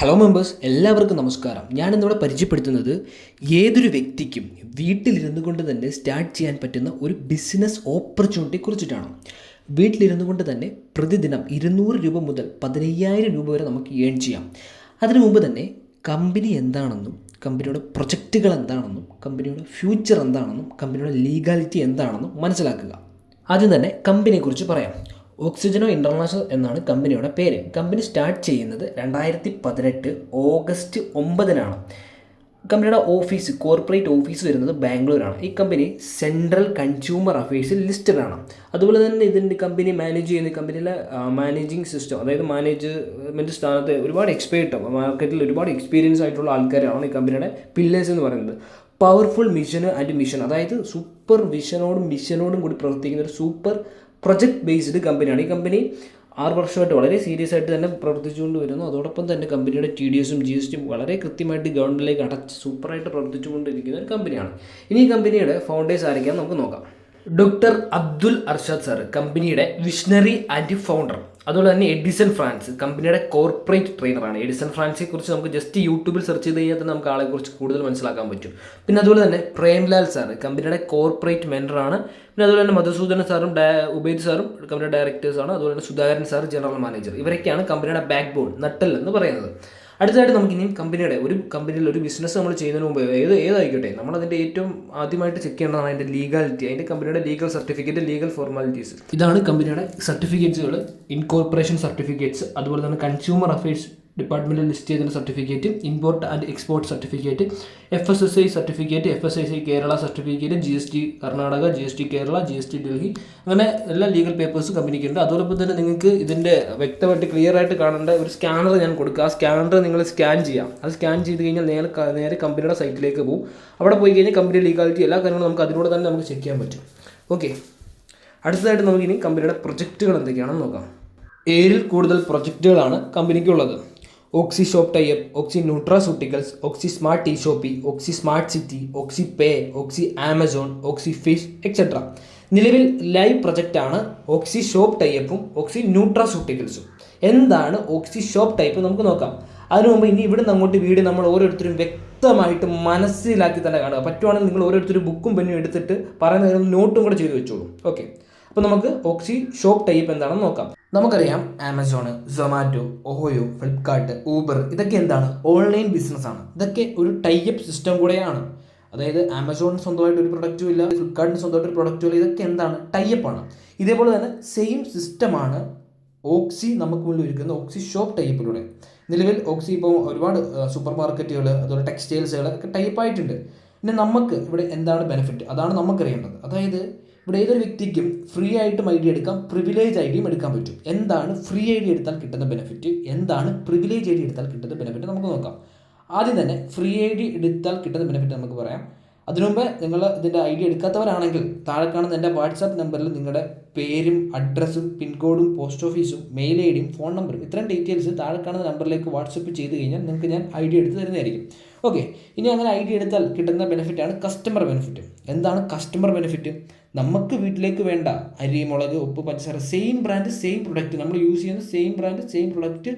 Hello members എല്ലാവർക്കും നമസ്കാരം. ഞാനിന്നിവിടെ പരിചയപ്പെടുത്തുന്നത് ഏതൊരു വ്യക്തിക്കും വീട്ടിലിരുന്നു കൊണ്ട് തന്നെ സ്റ്റാർട്ട് ചെയ്യാൻ പറ്റുന്ന ഒരു ബിസിനസ് ഓപ്പർച്യൂണിറ്റി കുറിച്ചിട്ടാണ്. വീട്ടിലിരുന്നു കൊണ്ട് തന്നെ പ്രതിദിനം ഇരുന്നൂറ് രൂപ മുതൽ പതിനയ്യായിരം രൂപ വരെ നമുക്ക് ഏൺ ചെയ്യാം. അതിനു മുമ്പ് തന്നെ കമ്പനി എന്താണെന്നും കമ്പനിയുടെ പ്രൊജക്റ്റുകൾ എന്താണെന്നും കമ്പനിയുടെ ഫ്യൂച്ചർ എന്താണെന്നും കമ്പനിയുടെ ലീഗാലിറ്റി എന്താണെന്നും മനസ്സിലാക്കുക. ആദ്യം തന്നെ കമ്പനിയെക്കുറിച്ച് പറയാം. ഓക്സിജനോ ഇന്റർനാഷണൽ എന്നാണ് കമ്പനിയുടെ പേര്. കമ്പനി സ്റ്റാർട്ട് ചെയ്യുന്നത് രണ്ടായിരത്തി പതിനെട്ട് ഓഗസ്റ്റ് ഒമ്പതിനാണ്. കമ്പനിയുടെ ഓഫീസ് കോർപ്പറേറ്റ് ഓഫീസ് വരുന്നത് ബാംഗ്ലൂരാണ്. ഈ കമ്പനി സെൻട്രൽ കൺസ്യൂമർ അഫയേഴ്സിൽ ലിസ്റ്റഡ് ആണ്. അതുപോലെ തന്നെ ഇതിന്റെ കമ്പനി മാനേജ് ചെയ്യുന്ന കമ്പനിയിലെ മാനേജിങ് സിസ്റ്റം അതായത് മാനേജ്മെന്റ് സ്ഥാനത്ത് ഒരുപാട് എക്സ്പേർട്ട് മാർക്കറ്റിൽ ഒരുപാട് എക്സ്പീരിയൻസ് ആയിട്ടുള്ള ആൾക്കാരാണ് ഈ കമ്പനിയുടെ പില്ലേഴ്സ് എന്ന് പറയുന്നത്. പവർഫുൾ മിഷൻ ആൻഡ് മിഷൻ അതായത് സൂപ്പർ വിഷനോടും മിഷനോടും കൂടി പ്രവർത്തിക്കുന്ന ഒരു സൂപ്പർ പ്രൊജക്ട് ബേസ്ഡ് കമ്പനിയാണ് ഈ കമ്പനി ആറ് വർഷമായിട്ട് വളരെ സീരിയസ് ആയിട്ട് തന്നെ പ്രവർത്തിച്ചുകൊണ്ട് വരുന്നു. അതോടൊപ്പം തന്നെ കമ്പനിയുടെ ടി ഡി എസും ജി എസ് ടിയും വളരെ കൃത്യമായിട്ട് ഗവൺമെന്റിലേക്ക് അടച്ച് സൂപ്പറായിട്ട് പ്രവർത്തിച്ചുകൊണ്ടിരിക്കുന്ന ഒരു കമ്പനിയാണ് ഇനി ഈ കമ്പനിയുടെ ഫൗണ്ടേഴ്സ് ആരൊക്കെയാണെന്ന് നമുക്ക് നോക്കാം. ഡോക്ടർ അബ്ദുൽ അർഷദ് സർ കമ്പനിയുടെ വിഷണറി ആൻഡ് ഫൗണ്ടർ അതുപോലെ തന്നെ എഡിസൺ ഫ്രാൻസ് കമ്പനിയുടെ കോർപ്പറേറ്റ് ട്രെയിനറാണ്. എഡിസൺ ഫ്രാൻസിനെ കുറിച്ച് നമുക്ക് ജസ്റ്റ് യൂട്യൂബിൽ സെർച്ച് ചെയ്ത് കഴിഞ്ഞാൽ തന്നെ നമുക്ക് ആളെ കുറിച്ച് കൂടുതൽ മനസ്സിലാക്കാൻ പറ്റും. പിന്നെ അതുപോലെ തന്നെ പ്രേംലാൽ സാർ കമ്പനിയുടെ കോർപ്പറേറ്റ് മെന്ററാണ്. പിന്നെ അതുപോലെ തന്നെ മധുസൂദന സാറും ഉബൈദ് സാറും കമ്പനിയുടെ ഡയറക്ടേഴ്സാണ് അതുപോലെ തന്നെ സുധാകരൻ സാർ ജനറൽ മാനേജർ ഇവരൊക്കെയാണ് കമ്പനിയുടെ ബാക്ക് ബോൺ നട്ടൽ എന്ന് പറയുന്നത്. അടുത്തതായിട്ട് നമുക്ക് ഇനിയും കമ്പനിയുടെ ഒരു കമ്പനിയിൽ ഒരു ബിസിനസ് നമ്മൾ ചെയ്യുന്നതിന് മുമ്പ് ഏത് ഏതായിക്കോട്ടെ നമ്മൾ അതിന്റെ ഏറ്റവും ആദ്യമായിട്ട് ചെക്ക് ചെയ്യേണ്ടതാണ് അതിന്റെ ലീഗാലിറ്റി അതിന്റെ കമ്പനിയുടെ ലീഗൽ സർട്ടിഫിക്കറ്റ് ലീഗൽ ഫോർമാലിറ്റീസ് ഇതാണ് കമ്പനിയുടെ സർട്ടിഫിക്കറ്റ്സുകൾ ഇൻകോർപ്പറേഷൻ സർട്ടിഫിക്കറ്റ്സ് അതുപോലെ തന്നെ കൺസ്യൂമർ അഫയേഴ്സ് ഡിപ്പാർട്ട്മെന്റിൽ ലിസ്റ്റ് ചെയ്തിരുന്ന certificate import and export certificate F S S I certificate F S S I Kerala certificate G S T Karnataka G S T Kerala G S T Delhi അങ്ങനെ എല്ലാ legal പേപ്പേഴ്സും കമ്പനിക്കുണ്ട് അതോടൊപ്പം തന്നെ നിങ്ങൾക്ക് ഇതിന്റെ വ്യക്തമായിട്ട് clear ആയിട്ട് കാണേണ്ട ഒരു സ്കാനർ ഞാൻ കൊടുക്കുക ആ സ്കാനർ നിങ്ങൾ സ്കാൻ ചെയ്യാം. അത് സ്കാൻ ചെയ്ത് കഴിഞ്ഞാൽ നേരെ നേരെ കമ്പനിയുടെ സൈറ്റിലേക്ക് പോകും. അവിടെ പോയി കഴിഞ്ഞാൽ കമ്പനി ലീഗാലിറ്റി എല്ലാ കാര്യങ്ങളും നമുക്ക് അതിലൂടെ തന്നെ നമുക്ക് ചെക്ക് ചെയ്യാൻ പറ്റും. ഓക്കെ അടുത്തതായിട്ട് നമുക്കിനി കമ്പനിയുടെ പ്രൊജക്റ്റുകൾ എന്തൊക്കെയാണെന്ന് നോക്കാം. ഏഴിൽ കൂടുതൽ പ്രൊജക്റ്റുകളാണ് കമ്പനിക്കുള്ളത് Oxy shop type Oxy nutraceuticals Oxy smart T shoppy Oxy smart city Oxy pay Oxy Amazon Oxy fish etcetera നിലവിൽ ലൈവ് പ്രൊജക്റ്റാണ് ഓക്സി ഷോപ്പ് ടൈപ്പും ഓക്സി ന്യൂട്രാസൂട്ടിക്കൽസും എന്താണ് ഓക്സി ഷോപ്പ് ടൈപ്പ് നമുക്ക് നോക്കാം. അതിനു മുമ്പ് ഇനി ഇവിടെ അങ്ങോട്ട് വീട് നമ്മൾ ഓരോരുത്തരും വ്യക്തമായിട്ട് മനസ്സിലാക്കി തന്നെ കാണുക. പറ്റുവാണെങ്കിൽ നിങ്ങൾ ഓരോരുത്തരും ബുക്കും പെന്നും എടുത്തിട്ട് പറയുന്ന നോട്ടും കൂടെ ചെയ്ത് വെച്ചോളൂ. ഓക്കെ അപ്പോൾ നമുക്ക് ഓക്സി ഷോപ്പ് ടൈപ്പ് എന്താണെന്ന് നോക്കാം. നമുക്കറിയാം Amazon Zomato Oyo Flipkart Uber ഇതൊക്കെ എന്താണ്? ഓൺലൈൻ ബിസിനസ്സാണ് ഇതൊക്കെ ഒരു ടൈപ്പ് സിസ്റ്റം കൂടെയാണ്. അതായത് ആമസോണിന് സ്വന്തമായിട്ട് ഒരു പ്രൊഡക്റ്റും ഇല്ല ഫ്ലിപ്കാർട്ടിന് സ്വന്തമായിട്ട് ഒരു പ്രൊഡക്റ്റും ഇല്ല. ഇതൊക്കെ എന്താണ്? ടൈപ്പാണ് ഇതേപോലെ തന്നെ സെയിം സിസ്റ്റമാണ് ഓക്സി നമുക്ക് മുന്നിൽ ഒരുക്കുന്ന ഓക്സി ഷോപ്പ് ടൈപ്പിലൂടെ നിലവിൽ ഓക്സി ഇപ്പോൾ ഒരുപാട് സൂപ്പർ മാർക്കറ്റുകൾ അതുപോലെ ടെക്സ്റ്റൈൽസുകൾ ഒക്കെ ടൈപ്പായിട്ടുണ്ട് പിന്നെ നമുക്ക് ഇവിടെ എന്താണ് ബെനിഫിറ്റ് അതാണ് നമുക്കറിയേണ്ടത്. അതായത് ഇവിടെ ഏതൊരു വ്യക്തിക്കും ഫ്രീ ആയിട്ടും ഐ ഡി എടുക്കാം പ്രിവിലേജ് ഐ ഡിയും എടുക്കാൻ പറ്റും. എന്താണ് ഫ്രീ ഐ ഡി എടുത്താൽ കിട്ടുന്ന ബെനിഫിറ്റ് എന്താണ് പ്രിവിലേജ് ഐ ഡി എടുത്താൽ കിട്ടുന്ന ബെനിഫിറ്റ് നമുക്ക് നോക്കാം. ആദ്യം തന്നെ ഫ്രീ ഐ ഡി എടുത്താൽ കിട്ടുന്ന ബെനിഫിറ്റ് നമുക്ക് പറയാം. അതിനുമുമ്പ് നിങ്ങൾ ഇതിന്റെ ഐ ഡി എടുക്കാത്തവരാണെങ്കിൽ താഴെ കാണുന്ന എന്റെ വാട്സാപ്പ് നമ്പറിൽ നിങ്ങളുടെ പേരും അഡ്രസ്സും പിൻകോഡും പോസ്റ്റ് ഓഫീസും മെയിൽ ഐ ഡിയും ഫോൺ നമ്പറും ഇത്രയും ഡീറ്റെയിൽസ് താഴെ കാണുന്ന നമ്പറിലേക്ക് വാട്സപ്പ് ചെയ്ത് കഴിഞ്ഞാൽ നിങ്ങൾക്ക് ഞാൻ ഐ ഡി എടുത്ത് തരുന്നതായിരിക്കും. ഓക്കെ ഇനി അങ്ങനെ ഐ ഡി എടുത്താൽ കിട്ടുന്ന ബെനിഫിറ്റാണ് കസ്റ്റമർ ബെനിഫിറ്റ് എന്താണ് കസ്റ്റമർ ബെനിഫിറ്റ് നമുക്ക് വീട്ടിലേക്ക് വേണ്ട അരി മുളക് ഉപ്പ് പച്ചസാര സെയിം ബ്രാൻഡ് സെയിം പ്രൊഡക്റ്റ് നമ്മൾ യൂസ് ചെയ്യുന്ന same brand same product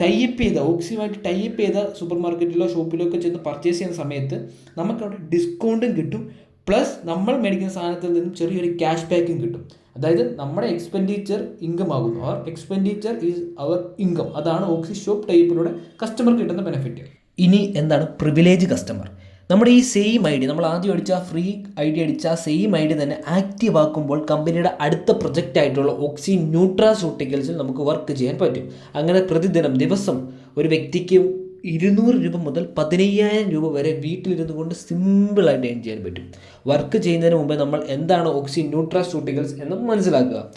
type ചെയ്ത ഓക്സിയുമായിട്ട് ടൈപ്പ് ചെയ്ത സൂപ്പർ മാർക്കറ്റിലോ ഷോപ്പിലോ ഒക്കെ ചെന്ന് പർച്ചേസ് ചെയ്യുന്ന സമയത്ത് നമുക്കവിടെ ഡിസ്കൗണ്ടും കിട്ടും. പ്ലസ് നമ്മൾ മേടിക്കുന്ന സാധനത്തിൽ നിന്നും ചെറിയൊരു ക്യാഷ് ബാക്കും കിട്ടും. അതായത് നമ്മുടെ എക്സ്പെൻഡിച്ചർ ഇൻകം ആകുന്നു. Our expenditure is our income അതാണ് ഓക്സി ഷോപ്പ് ടൈപ്പിലൂടെ കസ്റ്റമർ കിട്ടുന്ന ബെനിഫിറ്റ് ഇനി എന്താണ് പ്രിവിലേജ് കസ്റ്റമർ നമ്മുടെ ഈ സെയിം ഐ ഡി നമ്മൾ ആദ്യം അടിച്ച ഫ്രീ ഐ ഡി അടിച്ച സെയിം ഐ ഡി തന്നെ ആക്റ്റീവ് ആക്കുമ്പോൾ കമ്പനിയുടെ അടുത്ത പ്രൊജക്റ്റ് ആയിട്ടുള്ള ഓക്സി ന്യൂട്രാസൂട്ടിക്കൽസിൽ നമുക്ക് വർക്ക് ചെയ്യാൻ പറ്റും. അങ്ങനെ പ്രതിദിനം ദിവസം ഒരു വ്യക്തിക്ക് ഇരുന്നൂറ് രൂപ മുതൽ പതിനയ്യായിരം രൂപ വരെ വീട്ടിലിരുന്നു കൊണ്ട് സിമ്പിളായിട്ട് ഏൺ ചെയ്യാൻ പറ്റും. വർക്ക് ചെയ്യുന്നതിന് മുമ്പ് നമ്മൾ എന്താണ് ഓക്സി ന്യൂട്രാസൂട്ടിക്കൽസ് എന്ന് മനസ്സിലാക്കുക.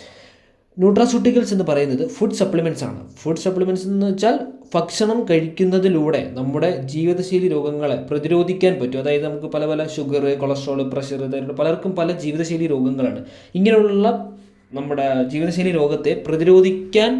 ന്യൂട്രാസ്യൂട്ടിക്കൽസ് എന്ന് പറയുന്നത് ഫുഡ് സപ്ലിമെന്റ്സ് ആണ്. ഫുഡ് സപ്ലിമെന്റ്സ് എന്ന് വെച്ചാൽ ഭക്ഷണം കഴിക്കുന്നതിലൂടെ നമ്മുടെ ജീവിതശൈലി രോഗങ്ങളെ പ്രതിരോധിക്കാൻ പറ്റും. അതായത് നമുക്ക് പല പല ഷുഗർ കൊളസ്ട്രോൾ പ്രഷർ ഇതായിട്ട് പലർക്കും പല ജീവിതശൈലി രോഗങ്ങളാണ്. ഇങ്ങനെയുള്ള നമ്മുടെ ജീവിതശൈലി രോഗത്തെ പ്രതിരോധിക്കാൻ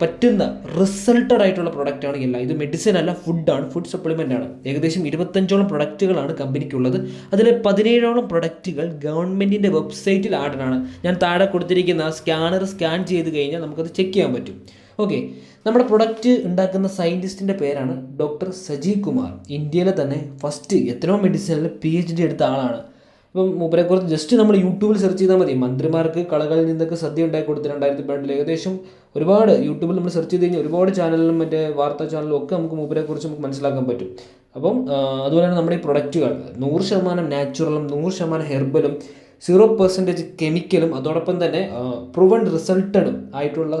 പറ്റുന്ന റിസൾട്ടഡ് ആയിട്ടുള്ള പ്രൊഡക്റ്റാണ് എല്ലാം. ഇത് മെഡിസിൻ അല്ല ഫുഡാണ് ഫുഡ് സപ്ലിമെന്റ് ആണ്. ഏകദേശം ഇരുപത്തഞ്ചോളം പ്രൊഡക്റ്റുകളാണ് കമ്പനിക്കുള്ളത് അതിൽ പതിനേഴോളം പ്രൊഡക്റ്റുകൾ ഗവൺമെന്റിന്റെ വെബ്സൈറ്റിൽ ആഡാണ് ഞാൻ താഴെ കൊടുത്തിരിക്കുന്ന സ്കാനർ സ്കാൻ ചെയ്ത് കഴിഞ്ഞാൽ നമുക്കത് ചെക്ക് ചെയ്യാൻ പറ്റും. ഓക്കെ നമ്മുടെ പ്രൊഡക്റ്റ് ഉണ്ടാക്കുന്ന സയന്റിസ്റ്റിന്റെ പേരാണ് ഡോക്ടർ സജീവ് കുമാർ. ഇന്ത്യയിലെ തന്നെ ഫസ്റ്റ് എത്രയോ മെഡിസിനിൽ പി എച്ച് ഡി എടുത്ത ആളാണ്. ഇപ്പം മൂപ്പരെക്കുറിച്ച് ജസ്റ്റ് നമ്മൾ യൂട്യൂബിൽ സെർച്ച് ചെയ്താൽ മതി. മന്ത്രിമാർക്ക് കളകളിൽ നിന്നൊക്കെ സദ്യ ഉണ്ടാക്കി കൊടുത്ത് രണ്ടായിരത്തി പതിനെട്ടിൽ ഏകദേശം ഒരുപാട് യൂട്യൂബിൽ നമ്മൾ സെർച്ച് ചെയ്ത് കഴിഞ്ഞാൽ ഒരുപാട് ചാനലിലും മറ്റേ വാർത്താ ചാനലിലും ഒക്കെ നമുക്ക് മൂപ്പരെക്കുറിച്ച് നമുക്ക് മനസ്സിലാക്കാൻ പറ്റും. അപ്പം അതുപോലെ അതുപോലെയാണ് നമ്മുടെ ഈ പ്രൊഡക്റ്റുകൾ നൂറ് ശതമാനം നാച്ചുറലും നൂറ് ശതമാനം ഹെർബലും സീറോ പെർസെന്റേജ് കെമിക്കലും അതോടൊപ്പം തന്നെ പ്രൂവൺ റിസൾട്ടഡും ആയിട്ടുള്ള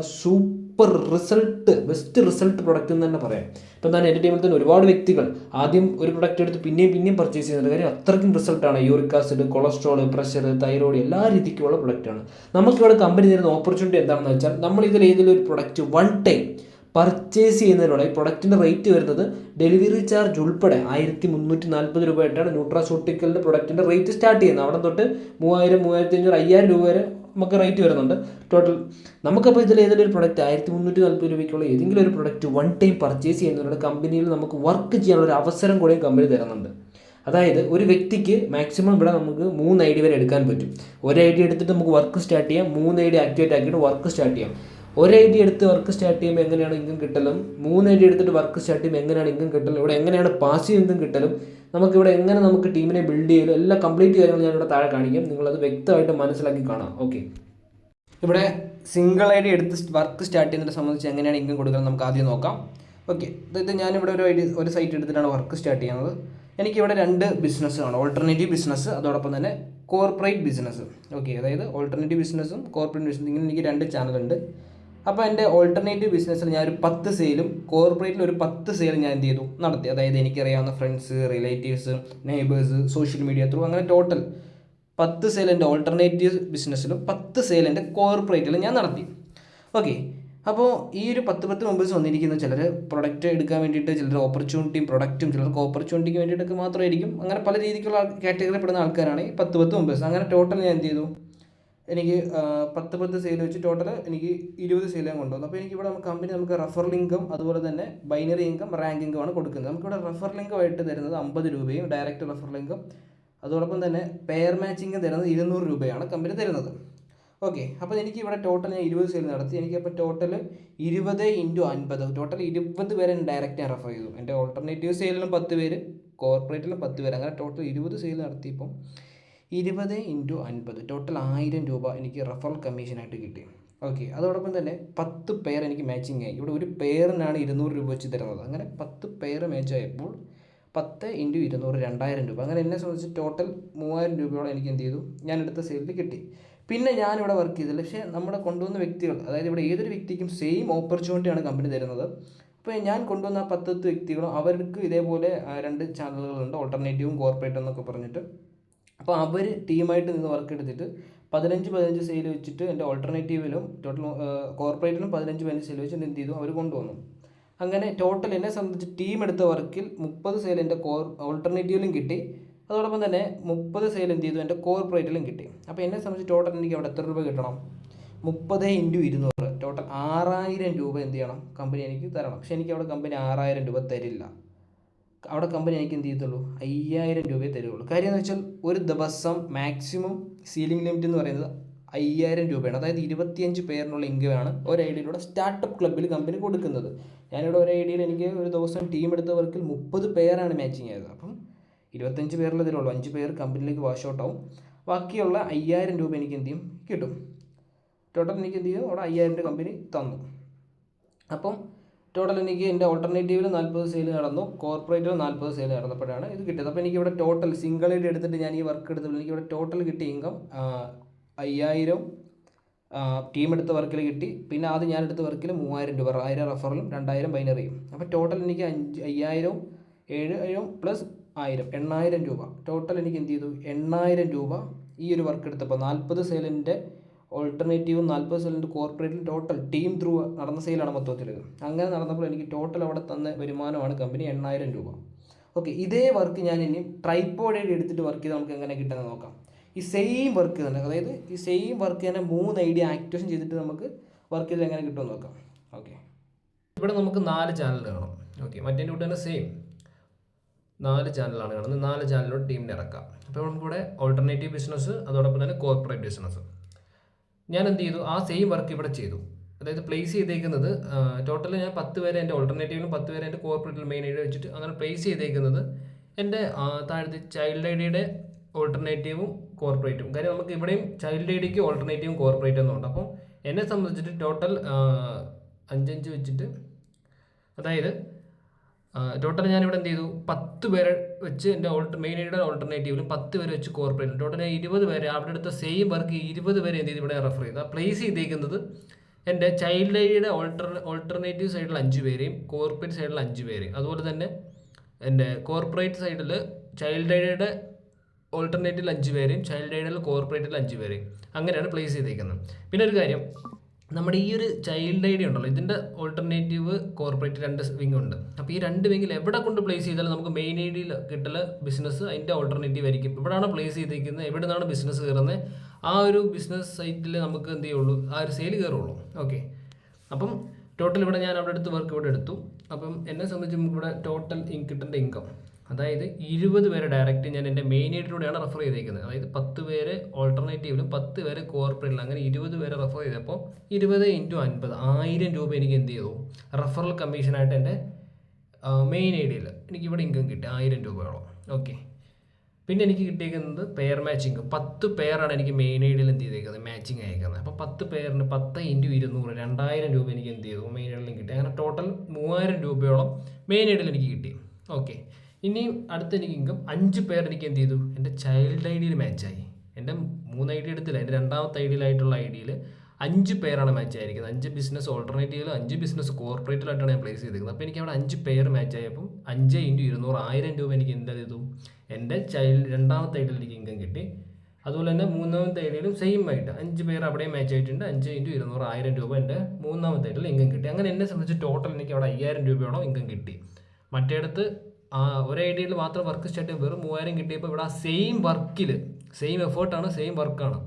super result best result product എന്ന് തന്നെ പറയാം. ഇപ്പം ഞാൻ എന്റെ ടീമിൽ തന്നെ ഒരുപാട് വ്യക്തികൾ ആദ്യം ഒരു പ്രൊഡക്റ്റ് എടുത്ത് പിന്നെയും പിന്നെയും പർച്ചേസ് ചെയ്യുന്നുണ്ട് കാര്യം അത്രയ്ക്കും റിസൾട്ടാണ് uric acid cholesterol pressure thyroid എല്ലാ രീതിക്കുമുള്ള പ്രൊഡക്റ്റാണ് നമുക്കിവിടെ കമ്പനി തരുന്ന ഓപ്പർച്യൂണിറ്റി എന്താണെന്ന് വെച്ചാൽ നമ്മൾ ഇതിൽ ഏതെങ്കിലും ഒരു പ്രൊഡക്റ്റ് വൺ ടൈം പർച്ചേസ് ചെയ്യുന്നതിലൂടെ ഈ പ്രൊഡക്റ്റിന്റെ റേറ്റ് വരുന്നത് ഡെലിവറി ചാർജ് ഉൾപ്പെടെ ആയിരത്തി മുന്നൂറ്റി നാൽപ്പത് രൂപയായിട്ടാണ് ന്യൂട്രാസൂട്ടിക്കലിന്റെ പ്രൊഡക്റ്റിന്റെ റേറ്റ് സ്റ്റാർട്ട് ചെയ്യുന്നത്. അവിടെ തൊട്ട് മൂവായിരം മൂവായിരത്തി അഞ്ഞൂറ് അയ്യായിരം രൂപ വരെ നമുക്ക് റേറ്റ് വരുന്നുണ്ട്. ടോട്ടൽ നമുക്കപ്പോൾ ഇതിൽ ഏതെങ്കിലും ഒരു പ്രൊഡക്റ്റ് ആയിരത്തി മുന്നൂറ്റി നാൽപ്പത് രൂപയ്ക്കുള്ള ഏതെങ്കിലും ഒരു പ്രൊഡക്റ്റ് വൺ ടൈം പർച്ചേസ് ചെയ്യുന്നതിലൂടെ കമ്പനിയിൽ നമുക്ക് വർക്ക് ചെയ്യാനുള്ള ഒരു അവസരം കൂടെയും കമ്പനി തരുന്നുണ്ട്. അതായത് ഒരു വ്യക്തിക്ക് മാക്സിമം ഇവിടെ നമുക്ക് മൂന്ന് ഐ ഡി വരെ എടുക്കാൻ പറ്റും. ഒരു ഐ ഡി എടുത്തിട്ട് നമുക്ക് വർക്ക് സ്റ്റാർട്ട് ചെയ്യാം. മൂന്ന് ഐ ഡി ആക്ടിവേറ്റ് ആക്കിയിട്ട് വർക്ക് സ്റ്റാർട്ട് ചെയ്യാം. ഒരു ഐ ഡി എടുത്ത് വർക്ക് സ്റ്റാർട്ട് ചെയ്യുമ്പോൾ എങ്ങനെയാണ് ഇൻകം കിട്ടലും? മൂന്ന് ഐ ഡി എടുത്തിട്ട് വർക്ക് സ്റ്റാർട്ട് ചെയ്യുമ്പോൾ എങ്ങനെയാണ് ഇൻകം കിട്ടലും? ഇവിടെ എങ്ങനെയാണ് പാസ് ചെയ്യുന്നതും കിട്ടലും? നമുക്കിവിടെ എങ്ങനെ നമുക്ക് ടീമിനെ ബിൽഡ് ചെയ്യലും എല്ലാ കംപ്ലീറ്റ് കാര്യങ്ങളും ഞാനിവിടെ താഴെ കാണിക്കും. നിങ്ങളത് വ്യക്തമായിട്ട് മനസ്സിലാക്കി കാണാം. ഓക്കെ ഇവിടെ സിംഗിൾ ഡി എടുത്ത് വർക്ക് സ്റ്റാർട്ട് ചെയ്യുന്നതിനെ സംബന്ധിച്ച് എങ്ങനെയാണ് ഇൻകം കൊടുക്കുന്നത് നമുക്ക് ആദ്യം നോക്കാം. ഓക്കെ അതായത് ഞാനിവിടെ ഒരു ഐഡി ഒരു സൈറ്റ് എടുത്തിട്ടാണ് വർക്ക് സ്റ്റാർട്ട് ചെയ്യുന്നത്. എനിക്കിവിടെ രണ്ട് ബിസിനസ്സാണ് ഓൾട്ടർനേറ്റീവ് ബിസിനസ് അതോടൊപ്പം തന്നെ കോർപ്പറേറ്റ് ബിസിനസ് ഓക്കെ അതായത് ഓൾട്ടർനേറ്റീവ് ബിസിനസ്സും കോർപ്പറേറ്റ് ബിസിനസ് ഇങ്ങനെ എനിക്ക് രണ്ട് ചാനലുണ്ട് അപ്പോൾ എന്റെ ഓൾട്ടർനേറ്റീവ് ബിസിനസ്സിൽ ഞാൻ ഒരു പത്ത് സെയിലും കോർപ്പറേറ്റിൽ ഒരു പത്ത് സെയിലും ഞാൻ എന്ത് ചെയ്തു? നടത്തി. അതായത് എനിക്കറിയാവുന്ന friends relatives neighbours social media through അങ്ങനെ ടോട്ടൽ പത്ത് സെയിൽ എന്റെ ഓൾട്ടർനേറ്റീവ് ബിസിനസ്സിലും പത്ത് സെയിൽ എന്റെ കോർപ്പറേറ്റിലും ഞാൻ നടത്തി. ഓക്കെ അപ്പോൾ ഈ ഒരു പത്ത് പത്ത് മെമ്പേഴ്സ് വന്നിരിക്കുന്ന ചിലർ പ്രൊഡക്റ്റ് എടുക്കാൻ വേണ്ടിയിട്ട് ചിലർ ഓപ്പർച്യൂണിറ്റിയും പ്രൊഡക്റ്റും ചിലർക്ക് ഓപ്പർച്യൂണിറ്റിക്ക് വേണ്ടിയിട്ടൊക്കെ മാത്രമായിരിക്കും. അങ്ങനെ പല രീതിക്കുള്ള കാറ്റഗറി പെടുന്ന ആൾക്കാരാണ് ഈ പത്ത് പത്ത് മെമ്പേഴ്സ് അങ്ങനെ ടോട്ടൽ ഞാൻ എന്ത് ചെയ്തു? എനിക്ക് പത്ത് പത്ത് സെയിൽ വെച്ച് ടോട്ടൽ എനിക്ക് ഇരുപത് സെയിലും കൊണ്ടുവന്നു. അപ്പോൾ എനിക്കിവിടെ നമുക്ക് കമ്പനി നമുക്ക് റഫർ ലിങ്കും അതുപോലെ തന്നെ ബൈനറി ഇൻകം റാങ്ക് ഇൻകം ആണ് കൊടുക്കുന്നത്. നമുക്കിവിടെ ലിങ്കും ലിങ്കുമായിട്ട് തരുന്നത് അമ്പത് രൂപയും ഡയറക്റ്റ് റഫർ ലിങ്കും അതോടൊപ്പം തന്നെ പെയർ മാച്ചിങ് തരുന്നത് ഇരുന്നൂറ് രൂപയാണ് കമ്പനി തരുന്നത്. ഓക്കെ അപ്പോൾ എനിക്ക് ഇവിടെ ടോട്ടൽ ഞാൻ ഇരുപത് സെയിൽ നടത്തി. എനിക്കപ്പോൾ ടോട്ടൽ ഇരുപത് ഇന്റു അൻപത് ടോട്ടൽ ഇരുപത് പേരെ ഡയറക്റ്റ് ഞാൻ റെഫർ ചെയ്തു. എന്റെ ഓൾട്ടർനേറ്റീവ് സെയിലിലും പത്ത് പേര് കോർപ്പറേറ്റിലും പത്ത് പേര്. അങ്ങനെ ടോട്ടൽ ഇരുപത് സെയിൽ നടത്തിയപ്പം ഇരുപത് ഇന്റു അൻപത്. ടോട്ടൽ ആയിരം രൂപ എനിക്ക് റെഫറൽ കമ്മീഷനായിട്ട് കിട്ടി. ഓക്കെ അതോടൊപ്പം തന്നെ പത്ത് പെയർ എനിക്ക് മാച്ചിങ് ആയി. ഇവിടെ ഒരു പെയറിനാണ് ഇരുന്നൂറ് രൂപ വെച്ച് തരുന്നത്. അങ്ങനെ പത്ത് പെയർ മാച്ച് ആയപ്പോൾ പത്ത് ഇന്റു ഇരുന്നൂറ് രണ്ടായിരം രൂപ. അങ്ങനെ എന്നെ സംബന്ധിച്ച് ടോട്ടൽ മൂവായിരം രൂപയോളം എനിക്ക് എന്ത് ചെയ്തു? ഞാൻ എടുത്ത സെയിലിൽ കിട്ടി. പിന്നെ ഞാനിവിടെ വർക്ക് ചെയ്തില്ല പക്ഷേ നമ്മുടെ കൊണ്ടുവന്ന വ്യക്തികൾ അതായത് ഇവിടെ ഏതൊരു വ്യക്തിക്കും സെയിം ഓപ്പർച്യൂണിറ്റിയാണ് കമ്പനി തരുന്നത്. അപ്പോൾ ഞാൻ കൊണ്ടുവന്ന ആ പത്തത്ത് വ്യക്തികളും അവർക്ക് ഇതേപോലെ രണ്ട് ചാനലുകളുണ്ട് ഓൾട്ടർനേറ്റീവും കോർപ്പറേറ്റും എന്നൊക്കെ പറഞ്ഞിട്ട് അപ്പോൾ അവർ ടീമായിട്ട് നിന്ന് വർക്ക് എടുത്തിട്ട് പതിനഞ്ച് പതിനഞ്ച് സെയിൽ വെച്ചിട്ട് എന്റെ ഓൾട്ടർനേറ്റീവിലും ടോട്ടൽ കോർപ്പറേറ്റിലും പതിനഞ്ച് പതിനഞ്ച് സെയിൽ വെച്ചിട്ട് എന്ത് ചെയ്തു? അവർ കൊണ്ടുവന്നു. അങ്ങനെ ടോട്ടൽ എന്നെ സംബന്ധിച്ച് ടീം എടുത്ത വർക്കിൽ മുപ്പത് സെയിൽ എന്റെ കോർ ഓൾട്ടർനേറ്റീവിലും കിട്ടി. അതോടൊപ്പം തന്നെ മുപ്പത് സെയിൽ എന്ത് ചെയ്തു? എന്റെ കോർപ്പറേറ്റിലും കിട്ടി. അപ്പോൾ എന്നെ സംബന്ധിച്ച് ടോട്ടൽ എനിക്ക് അവിടെ എത്ര രൂപ കിട്ടണം? മുപ്പത് ഇന്റു ഇരുന്നൂറ്. ടോട്ടൽ ആറായിരം രൂപ എന്ത് ചെയ്യണം? കമ്പനി എനിക്ക് തരണം. പക്ഷേ എനിക്ക് അവിടെ കമ്പനി ആറായിരം രൂപ തരില്ല. അവിടെ കമ്പനി എനിക്ക് എന്ത് ചെയ്യത്തുള്ളൂ അയ്യായിരം രൂപയെ തരുള്ളൂ കാര്യം എന്ന് വെച്ചാൽ ഒരു ദിവസം മാക്സിമം സീലിംഗ് ലിമിറ്റ് എന്ന് പറയുന്നത് അയ്യായിരം രൂപയാണ്. അതായത് ഇരുപത്തിയഞ്ച് പേരിനുള്ള ഇൻകമാണ് ഒരു ഐ ഡിയിലൂടെ സ്റ്റാർട്ടപ്പ് ക്ലബ്ബിൽ കമ്പനി കൊടുക്കുന്നത്. ഞാനിവിടെ ഒരു ഐ ഡിയിൽ എനിക്ക് ഒരു ദിവസം ടീം എടുത്ത വർക്കിൽ മുപ്പത് പേരാണ് മാച്ചിങ് ആയത് അപ്പം ഇരുപത്തഞ്ച് പേരിൽ തരുള്ളൂ. അഞ്ച് പേർ കമ്പനിയിലേക്ക് വാഷ് ഔട്ട് ആവും. ബാക്കിയുള്ള അയ്യായിരം രൂപ എനിക്ക് എന്ത് ചെയ്യും? കിട്ടും. ടോട്ടൽ എനിക്ക് എന്ത് ചെയ്യും? അവിടെ അയ്യായിരം രൂപ കമ്പനി തന്നു. അപ്പം ടോട്ടൽ എനിക്ക് എന്റെ ഓൾട്ടർനേറ്റീവിൽ നാൽപ്പത് സെയിൽ നടന്നു കോർപ്പറേറ്റിൽ നാൽപ്പത് സെയിൽ നടന്നപ്പോഴാണ് ഇത് കിട്ടിയത്. അപ്പോൾ എനിക്ക് ഇവിടെ ടോട്ടൽ സിംഗിൾ ഐഡി എടുത്തിട്ട് ഞാൻ ഈ വർക്ക് എടുത്തപ്പോൾ എനിക്ക് ഇവിടെ ടോട്ടൽ കിട്ടിയ ഇൻകം അയ്യായിരം ടീം എടുത്ത വർക്കിൽ കിട്ടി. പിന്നെ ആദ്യം ഞാൻ എടുത്ത വർക്കിൽ മൂവായിരം രൂപ ആയിരം റഫറലും രണ്ടായിരം ബൈനറിയും അപ്പോൾ ടോട്ടൽ എനിക്ക് അഞ്ച് അയ്യായിരവും ഏഴായിരം പ്ലസ് ആയിരം എണ്ണായിരം രൂപ. ടോട്ടൽ എനിക്ക് എന്ത് ചെയ്തു? എണ്ണായിരം രൂപ ഈ ഒരു വർക്ക് എടുത്തപ്പോൾ നാൽപ്പത് സെയിലിന്റെ ഓൾട്ടർനേറ്റീവും നാൽപ്പത് സെന്റ് കോർപ്പറേറ്റിൽ ടോട്ടൽ ടീം ത്രൂ നടന്ന സെയിലാണ് മൊത്തത്തിൽ. അങ്ങനെ നടന്നപ്പോൾ എനിക്ക് ടോട്ടൽ അവിടെ തന്ന വരുമാനമാണ് കമ്പനി എണ്ണായിരം രൂപ. ഓക്കെ ഇതേ വർക്ക് ഞാൻ ഇനി ട്രൈപ്പോഡ് എടുത്തിട്ട് വർക്ക് ചെയ്ത് നമുക്ക് എങ്ങനെ കിട്ടുന്നത് നോക്കാം. ഈ സെയിം വർക്ക് തന്നെ അതായത് ഈ സെയിം വർക്ക് തന്നെ മൂന്ന് ഐഡിയ ആക്ടിവേഷൻ ചെയ്തിട്ട് നമുക്ക് വർക്ക് ചെയ്ത് എങ്ങനെ കിട്ടുമെന്ന് നോക്കാം. ഓക്കെ ഇവിടെ നമുക്ക് നാല് ചാനൽ കാണാം. ഓക്കെ മറ്റേ കൂടെ തന്നെ സെയിം നാല് ചാനലാണ് കാണുന്നത്. നാല് ചാനലിലോട്ട് ടീമിനെ ഇറക്കാം. അപ്പോൾ നമുക്കിവിടെ ഓൾട്ടർനേറ്റീവ് ബിസിനസ് അതോടൊപ്പം തന്നെ കോർപ്പറേറ്റ് ബിസിനസ് ഞാൻ എന്ത് ചെയ്തു ആ സെയിം വർക്ക് ഇവിടെ ചെയ്തു. അതായത് പ്ലേസ് ചെയ്തേക്കുന്നത് ടോട്ടൽ ഞാൻ പത്ത് പേരെ എന്റെ ഓൾട്ടർനേറ്റീവിലും പത്ത് പേരെ എന്റെ കോർപ്പറേറ്റിൽ മെയിൻ ഐഡി വെച്ചിട്ട് അങ്ങനെ പ്ലേസ് ചെയ്തേക്കുന്നത് എന്റെ താഴത്തെ ചൈൽഡ് ഐ ഡിയുടെ ഓൾട്ടർനേറ്റീവും കോർപ്പറേറ്റും കാര്യം നമുക്ക് ഇവിടെയും ചൈൽഡ് ഐ ഡിക്ക് ഓൾട്ടർനേറ്റീവും കോർപ്പറേറ്റും എന്നുണ്ട് അപ്പം എന്നെ സംബന്ധിച്ചിട്ട് ടോട്ടൽ അഞ്ചഞ്ച് വെച്ചിട്ട് അതായത് ടോട്ടൽ ഞാനിവിടെ എന്ത് ചെയ്തു പത്ത് പേരെ വെച്ച് എന്റെ ഓൾട്ടർ മെയിൻ ഐഡിയുടെ ഓൾട്ടർനേറ്റീവിലും പത്ത് പേരെ വെച്ച് കോർപ്പറേറ്റ് ടോട്ടൽ ഇരുപത് പേരെ അവിടെ എടുത്ത സെയിം വർക്ക് ഇരുപത് പേരെ എന്ത് ചെയ്തു ഇവിടെ റെഫർ ചെയ്തു. ആ പ്ലേസ് ചെയ്തേക്കുന്നത് എന്റെ ചൈൽഡ് ഐഡിയുടെ ഓൾട്ടർ ഓൾട്ടർനേറ്റീവ് സൈഡിൽ അഞ്ച് പേരെയും കോർപ്പറേറ്റ് സൈഡിൽ അഞ്ച് പേരെയും. അതുപോലെ തന്നെ എന്റെ കോർപ്പറേറ്റ് സൈഡിൽ ചൈൽഡ് ഐഡിയുടെ ഓൾട്ടർനേറ്റീവിൽ അഞ്ച് പേരെയും ചൈൽഡ് ഐഡിയിൽ കോർപ്പറേറ്റിൽ അഞ്ച് പേരെയും. അങ്ങനെയാണ് പ്ലേസ് ചെയ്തേക്കുന്നത്. പിന്നെ ഒരു കാര്യം നമ്മുടെ ഈ ഒരു ചൈൽഡ് ഐ ഡി ഉണ്ടല്ലോ ഇതിന്റെ ഓൾട്ടർനേറ്റീവ് കോർപ്പറേറ്റ് രണ്ട് വിങ് ഉണ്ട്. അപ്പോൾ ഈ രണ്ട് വിങ്ങിൽ എവിടെ കൊണ്ട് പ്ലേസ് ചെയ്താലും നമുക്ക് മെയിൻ ഐ ഡിയിൽ ബിസിനസ് അതിന്റെ ഓൾട്ടർനേറ്റീവ് ആയിരിക്കും. എവിടെയാണ് പ്ലേസ് ചെയ്തിരിക്കുന്നത് എവിടെ നിന്നാണ് ബിസിനസ് കയറുന്നത് ആ ഒരു ബിസിനസ് സൈറ്റിൽ നമുക്ക് എന്ത് ചെയ്യുള്ളൂ ആ ഒരു സെയിൽ കയറുള്ളൂ ഓക്കെ അപ്പം ടോട്ടൽ ഇവിടെ ഞാൻ അവിടെ എടുത്ത് വർക്ക് ഇവിടെ എടുത്തു. അപ്പം എന്നെ സംബന്ധിച്ച് നമുക്ക് ഇവിടെ ടോട്ടൽ കിട്ടേണ്ട ഇൻകം അതായത് ഇരുപത് പേരെ ഡയറക്റ്റ് ഞാൻ എന്റെ മെയിൻ ആയിട്ടിലൂടെയാണ് റെഫർ ചെയ്തേക്കുന്നത്. അതായത് പത്ത് പേര് ഓൾട്ടർനേറ്റീവിലും പത്ത് പേര് കോർപ്പറേറ്റിലും അങ്ങനെ ഇരുപത് പേരെ റെഫർ ചെയ്തപ്പോൾ ഇരുപത് ഇന്റു അൻപത് ആയിരം രൂപ എനിക്ക് എന്ത് ചെയ്തു? റെഫറൽ കമ്മീഷനായിട്ട് എന്റെ മെയിൻ ഐഡിയയിൽ എനിക്ക് ഇവിടെ ഇൻകം കിട്ടി ആയിരം രൂപയോളം. ഓക്കെ പിന്നെ എനിക്ക് കിട്ടിയിരിക്കുന്നത് പെയർ മാച്ചിങ് പത്ത് പെയറാണ് എനിക്ക് മെയിൻ ഐഡിയിൽ എന്ത് ചെയ്തേക്കുന്നത്? മാച്ചിങ് അയക്കുന്നത്. അപ്പോൾ പത്ത് പെയറിന് പത്ത് ഇന്റു ഇരുന്നൂറ് രണ്ടായിരം രൂപ എനിക്ക് എന്ത് ചെയ്തു? മെയിൻ ഐഡിയിലും കിട്ടി. അങ്ങനെ ടോട്ടൽ മൂവായിരം രൂപയോളം മെയിൻ ഐഡിയിൽ എനിക്ക് കിട്ടി. ഓക്കെ ഇനിയും അടുത്ത് എനിക്ക് ഇൻകം അഞ്ച് പേർ എനിക്ക് എന്ത് ചെയ്തു? എന്റെ ചൈൽഡ് ഐ ഡിയിൽ മാച്ചായി എന്റെ മൂന്ന് ഐ ഡി എടുത്തില്ല. എന്റെ രണ്ടാമത്തെ ഐ ഡിയിലായിട്ടുള്ള ഐ ഡിയിൽ അഞ്ച് പേരാണ് മാച്ച് ആയിരിക്കുന്നത്. അഞ്ച് ബിസിനസ് ഓൾട്ടർനേറ്റീവിൽ അഞ്ച് ബിസിനസ് കോർപ്പറേറ്റിലായിട്ടാണ് ഞാൻ പ്ലേസ് ചെയ്തിരിക്കുന്നത്. അപ്പോൾ എനിക്ക് അവിടെ അഞ്ച് പേർ മാച്ച് ആയപ്പം അഞ്ച് ഇന്റു ഇരുന്നൂറ് ആയിരം രൂപ എനിക്ക് എന്താ ചെയ്തു? എന്റെ ചൈൽഡ് രണ്ടാമത്തെ ഐഡിയിൽ എനിക്ക് ഇൻകം കിട്ടി. അതുപോലെ തന്നെ മൂന്നാമത്തെ ഐഡിയിലും സെയിം ആയിട്ട് അഞ്ച് പേർ അവിടെയും മാച്ച് ആയിട്ടുണ്ട്. അഞ്ച് ഇന്റു ഇരുന്നൂറ് ആയിരം രൂപ എന്റെ മൂന്നാമത്തെ ഐഡിയിൽ ഇൻകം കിട്ടി. അങ്ങനെ എന്നെ സംബന്ധിച്ച് ടോട്ടൽ എനിക്ക് അവിടെ അയ്യായിരം രൂപയോളം ഇൻകം കിട്ടി. മറ്റേടത്ത് ഒരു ഐഡിയയിൽ മാത്രം വർക്ക് സ്റ്റാർട്ട് വെറും മൂവായിരം കിട്ടിയപ്പോൾ ഇവിടെ ആ സെയിം വർക്കിൽ സെയിം എഫേർട്ടാണ് സെയിം വർക്കാണ്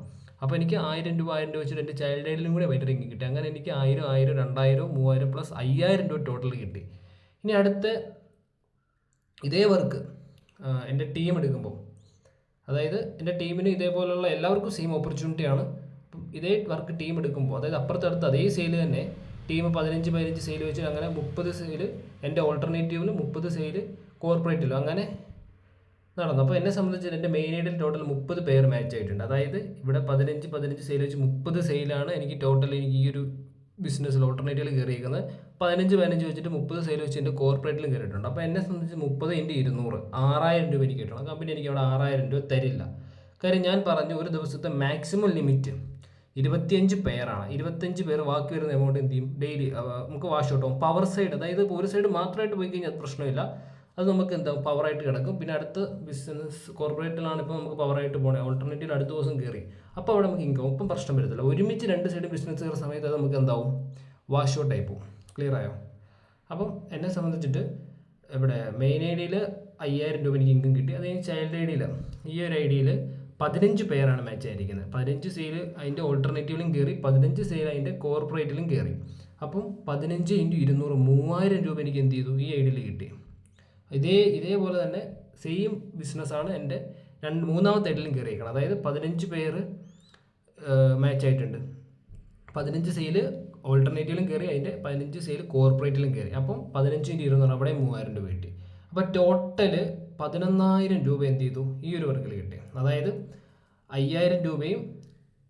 അപ്പോൾ എനിക്ക് ആയിരം രൂപ ആയിരം രൂപ വെച്ചിട്ട് എന്റെ ചൈൽഡ് ഐഡിലും കൂടെ വൈറ്ററിങ് കിട്ടി. അങ്ങനെ എനിക്ക് ആയിരം ആയിരം രണ്ടായിരം മൂവായിരം പ്ലസ് അയ്യായിരം രൂപ ടോട്ടൽ കിട്ടി. ഇനി അടുത്ത ഇതേ വർക്ക് എന്റെ ടീം എടുക്കുമ്പോൾ അതായത് എന്റെ ടീമിന് ഇതേപോലെയുള്ള എല്ലാവർക്കും സെയിം ഓപ്പർച്യൂണിറ്റിയാണ് ഇതേ വർക്ക് ടീം എടുക്കുമ്പോൾ അതായത് അപ്പുറത്തടുത്ത് അതേ സെയിൽ തന്നെ ടീം പതിനഞ്ച് പതിനഞ്ച് സെയിൽ വെച്ച് അങ്ങനെ മുപ്പത് സെയിൽ എന്റെ ഓൾട്ടർനേറ്റീവിൽ മുപ്പത് സെയിൽ കോർപ്പറേറ്റിലും അങ്ങനെ നടന്നു. അപ്പോൾ എന്നെ സംബന്ധിച്ച് എന്റെ മെയിൻ ഐഡിയിൽ ടോട്ടൽ മുപ്പത് പേർ മാച്ച് ആയിട്ടുണ്ട്. അതായത് ഇവിടെ പതിനഞ്ച് പതിനഞ്ച് സെയിൽ വെച്ച് മുപ്പത് സെയിലാണ് എനിക്ക് ടോട്ടൽ എനിക്ക് ഈ ഒരു ബിസിനസ്സിൽ ഓൾട്ടർനേറ്റീവിൽ കയറിയിരിക്കുന്നത് പതിനഞ്ച് പതിനഞ്ച് വെച്ചിട്ട് മുപ്പത് സെയിൽ വെച്ച് എന്റെ കോർപ്പറേറ്റിലും കയറിയിട്ടുണ്ട് അപ്പോൾ എന്നെ സംബന്ധിച്ച് മുപ്പത് ഇന്റു ഇരുന്നൂറ് ആറായിരം രൂപ എനിക്ക് കിട്ടണം. കമ്പനി എനിക്ക് അവിടെ ആറായിരം രൂപ തരില്ല. കാര്യം ഞാൻ പറഞ്ഞു ഒരു ദിവസത്തെ മാക്സിമം ലിമിറ്റ് ഇരുപത്തിയഞ്ച് പേരാണ് ഇരുപത്തിയഞ്ച് പേർ ബാക്കി വരുന്ന എമൗണ്ട് എന്ത് ചെയ്യും? ഡെയിലി നമുക്ക് വാഷ് ഔട്ട് ആവും. പവർ സൈഡ് അതായത് ഒരു സൈഡ് മാത്രമായിട്ട് പോയി കഴിഞ്ഞാൽ പ്രശ്നമില്ല. അത് നമുക്ക് എന്താ പവറായിട്ട് കിടക്കും. പിന്നെ അടുത്ത ബിസിനസ് കോർപ്പറേറ്റിലാണ് ഇപ്പോൾ നമുക്ക് പവറായിട്ട് പോകണേ ഓൾട്ടർനേറ്റീവ് അടുത്ത ദിവസം കയറി അപ്പോൾ അവിടെ നമുക്ക് ഇൻകം ഇപ്പം പ്രശ്നം വരത്തില്ല. ഒരുമിച്ച് രണ്ട് സൈഡ് ബിസിനസ് കയറുന്ന സമയത്ത് അത് നമുക്ക് എന്താവും? വാഷ് ഔട്ട് ആയി പോകും ക്ലിയർ ആയോ? അപ്പം എന്നെ സംബന്ധിച്ചിട്ട് ഇവിടെ മെയിൻ ഐ ഡിയിൽ അയ്യായിരം രൂപ എനിക്ക് ഇൻകം കിട്ടി. അത് ചൈൽഡ് ഐ ഡിയിൽ ഈ ഒരു ഐ ഡിയിൽ പതിനഞ്ച് പേരാണ് മാച്ച് ആയിരിക്കുന്നത്. പതിനഞ്ച് സെയിൽ അതിന്റെ ഓൾട്ടർനേറ്റീവിലും കയറി പതിനഞ്ച് സെയിൽ അതിന്റെ കോർപ്പറേറ്റിലും കയറി അപ്പം പതിനഞ്ച് ഇന്റു ഇരുന്നൂറ് മൂവായിരം രൂപ എനിക്ക് എന്ത് ചെയ്തു? ഈ ഐ ഡിയിൽ കിട്ടി. ഇതേ ഇതേപോലെ തന്നെ സെയിം ബിസിനസ്സാണ് എന്റെ രണ്ട് മൂന്നാമത്തെ ഐഡിലും കയറിയേക്കണം അതായത് പതിനഞ്ച് പേര് മാച്ച് ആയിട്ടുണ്ട്. പതിനഞ്ച് സെയിൽ ഓൾട്ടർനേറ്റീവിലും കയറി അതിന്റെ പതിനഞ്ച് സെയിൽ കോർപ്പറേറ്റിലും കയറി. അപ്പം പതിനഞ്ച് ഇന്റു ഇരുന്നൂറ് അവിടെ മൂവായിരം രൂപ കിട്ടി. അപ്പോൾ ടോട്ടൽ പതിനൊന്നായിരം രൂപ എന്ത് ചെയ്തു? ഈ ഒരു വർക്കിൽ കിട്ടി. അതായത് അയ്യായിരം രൂപയും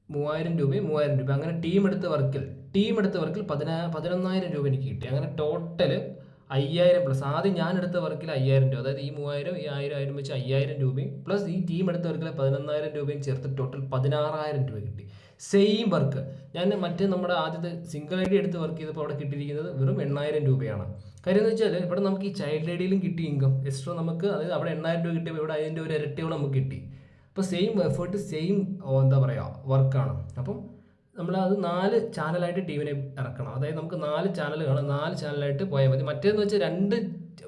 മൂവായിരം രൂപയും മൂവായിരം രൂപ അങ്ങനെ ടീം എടുത്ത വർക്കിൽ ടീം എടുത്ത വർക്കിൽ പതിനാ പതിനൊന്നായിരം രൂപ എനിക്ക് കിട്ടി. അങ്ങനെ ടോട്ടൽ അയ്യായിരം പ്ലസ് ആദ്യം ഞാൻ എടുത്ത വർക്കിൽ അയ്യായിരം രൂപ. അതായത് ഈ മൂവായിരം ഈ ആയിരം ആയിരം വെച്ച് അയ്യായിരം രൂപയും പ്ലസ് ഈ ടീം എടുത്ത വർക്കിലെ പതിനൊന്നായിരം രൂപയും ചേർത്ത് ടോട്ടൽ പതിനാറായിരം രൂപ കിട്ടി. സെയിം വർക്ക് ഞാൻ മറ്റേ നമ്മുടെ ആദ്യത്തെ സിംഗിൾ ഐ ഡി എടുത്ത് വർക്ക് ചെയ്തപ്പോൾ അവിടെ കിട്ടിയിരിക്കുന്നത് വെറും എണ്ണായിരം രൂപയാണ്. കാര്യം എന്ന് വെച്ചാൽ ഇവിടെ നമുക്ക് ഈ ചൈൽഡ് ഐ ഡിയിലും കിട്ടി ഇൻകം എക്സ്ട്രാ നമുക്ക് അതായത് അവിടെ എണ്ണായിരം രൂപ കിട്ടിയപ്പോൾ ഇവിടെ അതിന്റെ ഒരു ഇരട്ടിയോളം നമുക്ക് കിട്ടി. അപ്പോൾ സെയിം എഫേർട്ട് സെയിം എന്താ പറയുക വർക്കാണ് അപ്പം നമ്മൾ അത് നാല് ചാനലായിട്ട് ടീമിനെ ഇറക്കണം. അതായത് നമുക്ക് നാല് ചാനൽ കാണാം. നാല് ചാനലായിട്ട് പോയാൽ മതി. മറ്റേന്ന് വെച്ചാൽ രണ്ട്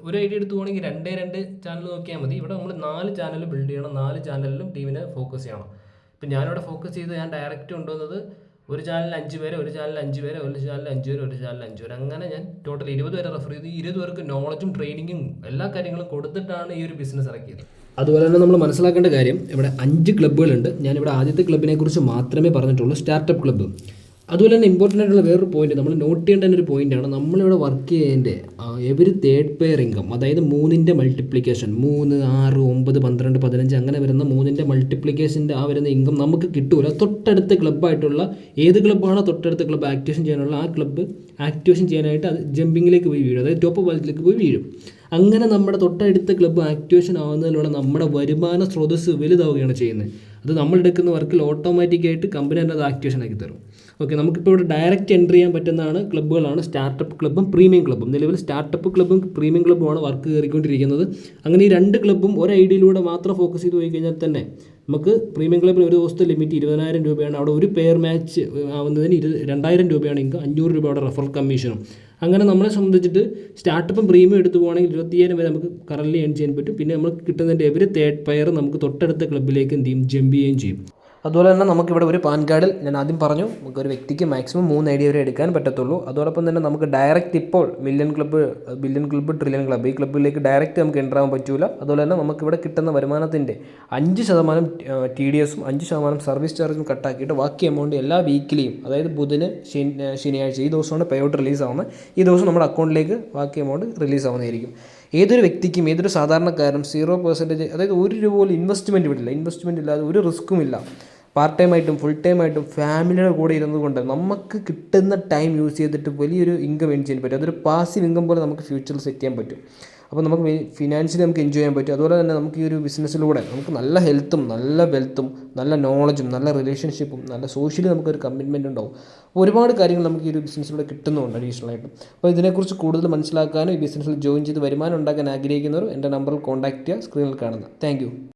ഒരു ഐഡിയ എടുത്തു പോകണമെങ്കിൽ രണ്ടേ രണ്ട് ചാനൽ നോക്കിയാൽ മതി. ഇവിടെ നമ്മൾ നാല് ചാനൽ ബിൽഡ് ചെയ്യണം. നാല് ചാനലിലും ടീമിനെ ഫോക്കസ് ചെയ്യണം. ഇപ്പം ഞാനിവിടെ ഫോക്കസ് ചെയ്ത് ഞാൻ ഡയറക്റ്റ് കൊണ്ടുവന്നത് ഒരു ചാനലിൽ അഞ്ച് പേര് ഒരു ചാനലിൽ അഞ്ച് പേര് ഒരു ചാനലിൽ അഞ്ച് പേര് ഒരു ചാനലിൽ അഞ്ച് പേര്. അങ്ങനെ ഞാൻ ടോട്ടൽ ഇരുപത് പേരെ റെഫർ ചെയ്ത്. ഇരുപത് പേർക്ക് നോളജും ട്രെയിനിങ്ങും എല്ലാ കാര്യങ്ങളും കൊടുത്തിട്ടാണ് ഈ ഒരു ബിസിനസ് ഇറക്കിയത്. അതുപോലെ തന്നെ നമ്മൾ മനസ്സിലാക്കേണ്ട കാര്യം ഇവിടെ അഞ്ച് ക്ലബ്ബുകളുണ്ട് ഞാനിവിടെ ആദ്യത്തെ ക്ലബ്ബിനെ കുറിച്ച് മാത്രമേ പറഞ്ഞിട്ടുള്ളൂ. സ്റ്റാർട്ടപ്പ് ക്ലബ്ബ് അതുപോലെ തന്നെ ഇമ്പോർട്ടന്റ് ആയിട്ടുള്ള വേറൊരു പോയിന്റ് നമ്മൾ നോട്ട് ചെയ്യേണ്ട ഒരു പോയിന്റാണ് നമ്മളിവിടെ വർക്ക് ചെയ്യുന്നതിന്റെ എവരി തേർഡ് പെയർ ഇൻകം അതായത് മൂന്നിന്റെ മൾട്ടിപ്ലിക്കേഷൻ മൂന്ന് ആറ് ഒമ്പത് പന്ത്രണ്ട് പതിനഞ്ച് അങ്ങനെ വരുന്ന മൂന്നിന്റെ മൾട്ടിപ്ലിക്കേഷന്റെ ആ വരുന്ന ഇൻകം നമുക്ക് കിട്ടൂല. തൊട്ടടുത്ത ക്ലബ്ബായിട്ടുള്ള ഏത് ക്ലബ്ബാണോ തൊട്ടടുത്ത ക്ലബ്ബ് ആക്ടിവേഷൻ ചെയ്യാനുള്ള ആ ക്ലബ്ബ് ആക്ടിവേഷൻ ചെയ്യാനായിട്ട് അത് ജമ്പിങ്ങിലേക്ക് പോയി വീഴും. അതായത് ടോപ്പ് വാലറ്റിലേക്ക് പോയി വീഴും. അങ്ങനെ നമ്മുടെ തൊട്ടടുത്ത ക്ലബ്ബ് ആക്ടിവേഷൻ ആവുന്നതിലൂടെ നമ്മുടെ വരുമാന സ്രോതസ്സ് വലുതാവുകയാണ് ചെയ്യുന്നത്. അത് നമ്മളെടുക്കുന്ന വർക്കിൽ ഓട്ടോമാറ്റിക്കായിട്ട് കമ്പനി തന്നെ അത് ആക്ടിവേഷൻ ആക്കി തരും. ഓക്കെ നമുക്കിപ്പോൾ ഇവിടെ ഡയറക്റ്റ് എൻട്രി ചെയ്യാൻ പറ്റുന്നതാണ് ക്ലബ്ബുകളാണ് സ്റ്റാർട്ടപ്പ് ക്ലബ്ബും പ്രീമിയം ക്ലബ്ബും നിലവിൽ സ്റ്റാർട്ടപ്പ് ക്ലബ്ബും പ്രീമിയം ക്ലബ്ബുമാണ് വർക്ക് കയറിക്കൊണ്ടിരിക്കുന്നത്. അങ്ങനെ ഈ രണ്ട് ക്ലബ്ബും ഒരു ഐ ഡിയിലൂടെ മാത്രം ഫോക്കസ് ചെയ്ത് പോയി കഴിഞ്ഞാൽ തന്നെ നമുക്ക് പ്രീമിയം ക്ലബ്ബിന് ഒരു ദിവസത്തെ ലിമിറ്റ് ഇരുപതിനായിരം രൂപയാണ്. അവിടെ ഒരു പെയർ മാച്ച് ആവുന്നതിന് ഇരു രണ്ടായിരം രൂപയാണ് ഇൻകം അഞ്ഞൂറ് രൂപ അവിടെ റെഫറൽ കമ്മീഷനും അങ്ങനെ നമ്മളെ സംബന്ധിച്ചിട്ട് സ്റ്റാർട്ടപ്പും പ്രീമിയം എടുത്തു പോകുകയാണെങ്കിൽ ഇരുപത്തിയ്യായിരം വരെ നമുക്ക് കറൻലി ഏൺ ചെയ്യാൻ പറ്റും. പിന്നെ നമ്മൾ കിട്ടുന്നതിന്റെ എവരി തേർഡ് പെയർ നമുക്ക് തൊട്ടടുത്ത ക്ലബ്ബിലേക്ക് എന്ത് ചെയ്യും? ജമ്പ് ചെയ്യുകയും ചെയ്യും. അതുപോലെ തന്നെ നമുക്കിവിടെ ഒരു പാൻ കാർഡിൽ ഞാൻ ആദ്യം പറഞ്ഞു നമുക്ക് ഒരു വ്യക്തിക്ക് മാക്സിമം മൂന്ന് ഐ ഡി വരെ എടുക്കാൻ പറ്റത്തുള്ളൂ. അതോടൊപ്പം തന്നെ നമുക്ക് ഡയറക്റ്റ് ഇപ്പോൾ million club billion club trillion club ഈ ക്ലബ്ബിലേക്ക് ഡയറക്റ്റ് നമുക്ക് എന്റർ ആവാൻ പറ്റില്ല അതുപോലെ തന്നെ നമുക്കിവിടെ കിട്ടുന്ന വരുമാനത്തിന്റെ അഞ്ച് ശതമാനം ടി ഡി എസും അഞ്ച് ശതമാനം സർവീസ് ചാർജും കട്ടാക്കിയിട്ട് ബാക്കി എമൗണ്ട് എല്ലാ വീക്കിലിയും അതായത് ബുധന് ശനി ശനിയാഴ്ച ഈ ദിവസമാണ് പേ ഔട്ട് റിലീസ് ആവുന്നത്. ഈ ദിവസം നമ്മുടെ അക്കൗണ്ടിലേക്ക് ബാക്കി എമൗണ്ട് റിലീസ് ആവുന്നതായിരിക്കും. ഏതൊരു വ്യക്തിക്കും ഏതൊരു സാധാരണക്കാരനും സീറോ പെർസെന്റേജ് അതായത് ഒരു രൂപ പോലും ഇൻവെസ്റ്റ്മെന്റ് വിടില്ല. ഇൻവെസ്റ്റ്മെന്റ് ഇല്ലാതെ ഒരു റിസ്ക്കും ഇല്ല. പാർട്ട് ടൈം ആയിട്ടും ഫുൾ ടൈം ആയിട്ടും ഫാമിലിയുടെ കൂടെ ഇരുന്നുകൊണ്ട് നമുക്ക് കിട്ടുന്ന ടൈം യൂസ് ചെയ്തിട്ട് വലിയൊരു ഇൻകം ഏൺ ചെയ്യാൻ പറ്റും. അതൊരു പാസീവ് ഇൻകം പോലെ നമുക്ക് ഫ്യൂച്ചറിൽ സെറ്റ് ചെയ്യാൻ പറ്റും. അപ്പോൾ നമുക്ക് ഫിനാൻഷ്യലി നമുക്ക് എൻജോയ് ചെയ്യാൻ പറ്റും. അതുപോലെ തന്നെ നമുക്ക് ഈ ഒരു ബിസിനസ്സിലൂടെ നമുക്ക് നല്ല ഹെൽത്തും നല്ല വെൽത്തും നല്ല നോളജും നല്ല റിലേഷൻഷിപ്പും നല്ല സോഷ്യലി നമുക്കൊരു കമ്മിറ്റ്മെന്റ് ഉണ്ടാവും. അപ്പോൾ ഒരുപാട് കാര്യങ്ങൾ നമുക്ക് ഈ ഒരു ബിസിനസ്സിലൂടെ കിട്ടുന്നുണ്ട് അഡീഷണലായിട്ടും അപ്പോൾ ഇതിനെക്കുറിച്ച് കൂടുതൽ മനസ്സിലാക്കാനും ഈ ബിസിനസ്സിൽ ജോയിൻ ചെയ്ത് വരുമാനം ഉണ്ടാക്കാൻ ആഗ്രഹിക്കുന്നവർ എന്റെ നമ്പറിൽ കോൺടാക്റ്റ് ചെയ്യുക സ്ക്രീനിൽ കാണുന്ന താങ്ക്